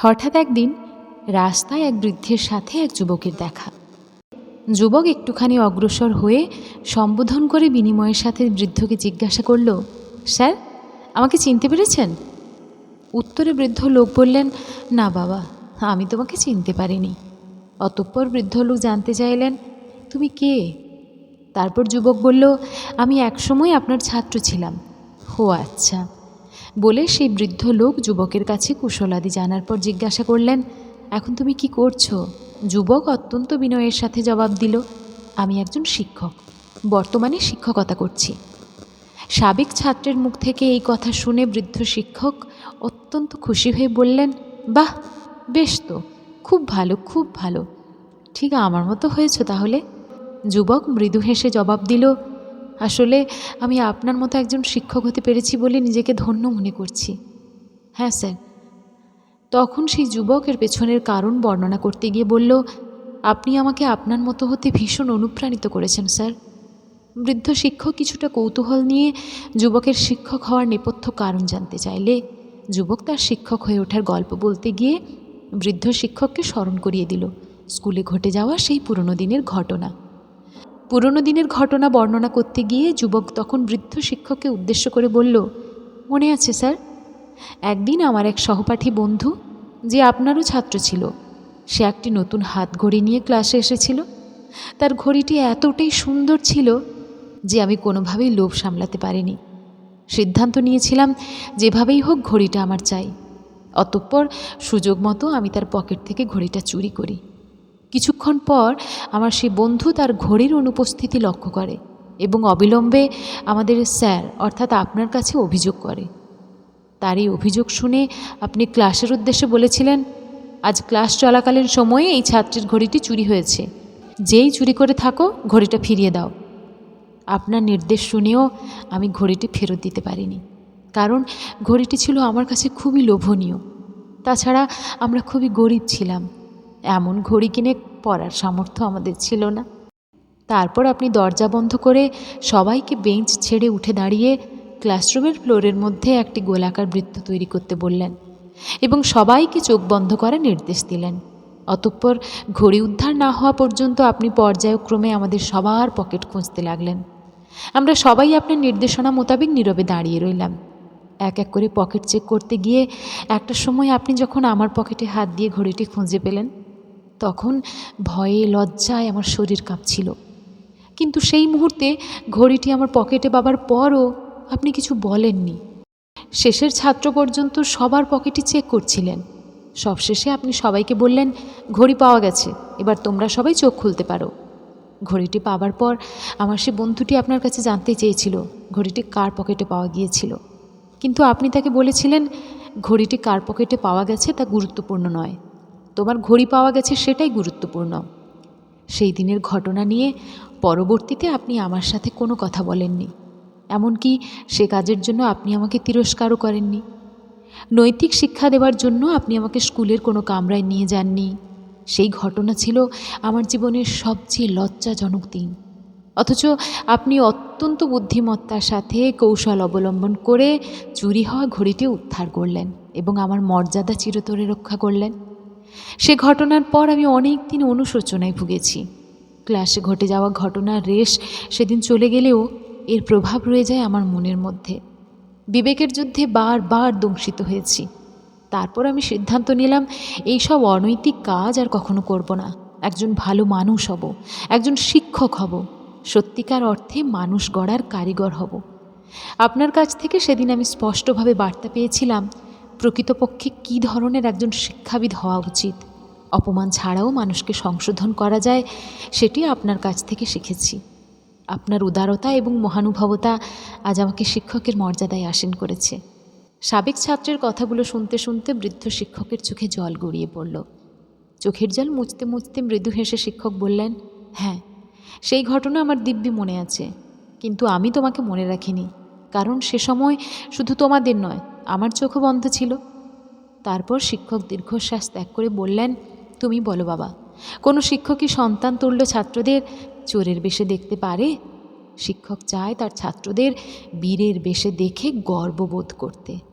হঠাৎ একদিন রাস্তায় এক বৃদ্ধের সাথে এক যুবকের দেখা। যুবক একটুখানি অগ্রসর হয়ে সম্বোধন করে বিনিময়ের সাথে বৃদ্ধকে জিজ্ঞাসা করল, স্যার, আমাকে চিনতে পেরেছেন? উত্তরে বৃদ্ধ লোক বললেন, না বাবা, আমি তোমাকে চিনতে পারিনি। অতঃপর বৃদ্ধ লোক জানতে চাইলেন, তুমি কে? তারপর যুবক বলল, আমি একসময় আপনার ছাত্র ছিলাম। ও আচ্ছা। বলে সেই বৃদ্ধ লোক যুবকের কাছে কুশলাদি জানার পর জিজ্ঞাসা করলেন, এখন তুমি কি করছ? যুবক অত্যন্ত বিনয়ের সাথে জবাব দিল, আমি একজন শিক্ষক, বর্তমানে শিক্ষকতা করছি। সাবেক ছাত্রের মুখ থেকে এই কথা শুনে বৃদ্ধ শিক্ষক অত্যন্ত খুশি হয়ে বললেন, বাহ, বেশ তো, খুব ভালো খুব ভালো। ঠিক আমার মতো হয়েছো তাহলে? যুবক মৃদু হেসে জবাব দিল আসলে আমি আপনার মতো একজন শিক্ষক হতে পেরেছি বলে নিজেকে ধন্য মনে করছি। হ্যাঁ স্যার। তখন সেই যুবকের পেছনের কারণ বর্ণনা করতে গিয়ে বলল, আপনি আমাকে আপনার মতো হতে ভীষণ অনুপ্রাণিত করেছেন, স্যার। বৃদ্ধ শিক্ষক কিছুটা কৌতূহল নিয়ে যুবকের শিক্ষক হওয়ার নেপথ্য কারণ জানতে চাইলে যুবক তার শিক্ষক হয়ে ওঠার গল্প বলতে গিয়ে বৃদ্ধ শিক্ষককে স্মরণ করিয়ে দিল। স্কুলে ঘটে যাওয়া সেই পুরনো দিনের ঘটনা। পুরনো দিনের ঘটনা বর্ণনা করতে গিয়ে যুবক তখন বৃদ্ধ শিক্ষককে উদ্দেশ্য করে বলল, মনে আছে স্যার, একদিন আমার এক সহপাঠী বন্ধু, যে আপনারও ছাত্র ছিল, সে একটি নতুন হাত ঘড়ি নিয়ে ক্লাসে এসেছিল। তার ঘড়িটি এতটাই সুন্দর ছিল যে আমি কোনোভাবেই লোভ সামলাতে পারিনি। সিদ্ধান্ত নিয়েছিলাম, যেভাবেই হোক ঘড়িটা আমার চাই। অতঃপর সুযোগ মতো আমি তার পকেট থেকে ঘড়িটা চুরি করি। কিছুক্ষণ পর আমার সেই বন্ধু তার ঘড়ির অনুপস্থিতি লক্ষ্য করে এবং অবিলম্বে আমাদের স্যার, অর্থাৎ আপনার কাছে অভিযোগ করে। তার এই অভিযোগ শুনে আপনি ক্লাসের উদ্দেশ্যে বলেছিলেন, আজ ক্লাস চলাকালীন সময়ে এই ছাত্রের ঘড়িটি চুরি হয়েছে। যেই চুরি করে থাকো, ঘড়িটা ফিরিয়ে দাও। আপনার নির্দেশ শুনেও আমি ঘড়িটি ফেরত দিতে পারিনি। কারণ ঘড়িটি ছিল আমার কাছে খুবই লোভনীয়। তাছাড়া আমরা খুবই গরিব ছিলাম। এমন ঘড়ি কিনে পরার সামর্থ্য আমাদের ছিল না। তারপর আপনি দরজা বন্ধ করে সবাইকে বেঞ্চ ছেড়ে উঠে দাঁড়িয়ে ক্লাসরুমের ফ্লোরের মধ্যে একটি গোলাকার বৃত্ত তৈরি করতে বললেন এবং সবাইকে চোখ বন্ধ করার নির্দেশ দিলেন। অতঃপর ঘড়ি উদ্ধার না হওয়া পর্যন্ত আপনি পর্যায়ক্রমে আমাদের সবার পকেট খুঁজতে লাগলেন। আমরা সবাই আপনার নির্দেশনা মোতাবেক নীরবে দাঁড়িয়ে রইলাম। এক এক করে পকেট চেক করতে গিয়ে একটা সময় আপনি যখন আমার পকেটে হাত দিয়ে ঘড়িটি খুঁজে পেলেন তখন ভয়ে, লজ্জায় আমার শরীর কাঁপছিল। কিন্তু সেই মুহূর্তে ঘড়িটি আমার পকেটে পাবার পরও আপনি কিছু বলেননি। শেষের ছাত্র পর্যন্ত সবার পকেটই চেক করছিলেন। সবশেষে আপনি সবাইকে বললেন, ঘড়ি পাওয়া গেছে, এবার তোমরা সবাই চোখ খুলতে পারো। ঘড়িটি পাবার পর আমার সে বন্ধুটি আপনার কাছে জানতে চেয়েছিল, ঘড়িটি কার পকেটে পাওয়া গিয়েছিল? কিন্তু আপনি তাকে বলেছিলেন, ঘড়িটি কার পকেটে পাওয়া গেছে তা গুরুত্বপূর্ণ নয়। তোমার ঘড়ি পাওয়া গেছে সেটাই গুরুত্বপূর্ণ। সেই দিনের ঘটনা নিয়ে পরবর্তীতে আপনি আমার সাথে কোনো কথা বলেননি। এমনকি সে কাজের জন্য আপনি আমাকে তিরস্কারও করেননি। নৈতিক শিক্ষা দেওয়ার জন্য আপনি আমাকে স্কুলের কোনো কামরায় নিয়ে যাননি। সেই ঘটনা ছিল আমার জীবনের সবচেয়ে লজ্জাজনক দিন। অথচ আপনি অত্যন্ত বুদ্ধিমত্তার সাথে কৌশল অবলম্বন করে চুরি হওয়া ঘড়িটি উদ্ধার করলেন এবং আমার মর্যাদা চিরতরে রক্ষা করলেন। সে ঘটনার পর আমি অনেক দিন অনুশোচনায় ভুগেছি। ক্লাসে ঘটে যাওয়া ঘটনার রেশ সেদিন চলে গেলেও এর প্রভাব রয়ে যায় আমার মনের মধ্যে। বিবেকের যুদ্ধে বারবার দংশিত হয়েছি। তারপর আমি সিদ্ধান্ত নিলাম এইসব অনৈতিক কাজ আর কখনো করব না। একজন ভালো মানুষ হব, একজন শিক্ষক হব, সত্যিকার অর্থে মানুষ গড়ার কারিগর হব। আপনার কাছ থেকে সেদিন আমি স্পষ্টভাবে বার্তা পেয়েছিলাম প্রকৃতপক্ষে কী ধরনের একজন শিক্ষাবিদ হওয়া উচিত? অপমান ছাড়াও মানুষকে সংশোধন করা যায়, সেটি আপনার কাছ থেকে শিখেছি। আপনার উদারতা এবং মহানুভবতা আজ আমাকে শিক্ষকের মর্যাদায় আসীন করেছে। সাবেক ছাত্রের কথাগুলো শুনতে শুনতে বৃদ্ধ শিক্ষকের চোখে জল গড়িয়ে পড়ল। চোখের জল মুছতে মুছতে মৃদু হেসে শিক্ষক বললেন হ্যাঁ সেই ঘটনা আমার দিব্যি মনে আছে। কিন্তু আমি তোমাকে মনে রাখিনি। কারণ সে সময় শুধু তোমাদের নয় আমার চোখও বন্ধ ছিল। তারপর শিক্ষক দীর্ঘশ্বাস ত্যাগ করে বললেন, তুমি বলো বাবা, কোনো শিক্ষকই সন্তান তুল্য ছাত্রদের চোরের বেশে দেখতে পারে? শিক্ষক চায় তার ছাত্রদের বীরের বেশে দেখে গর্ববোধ করতে।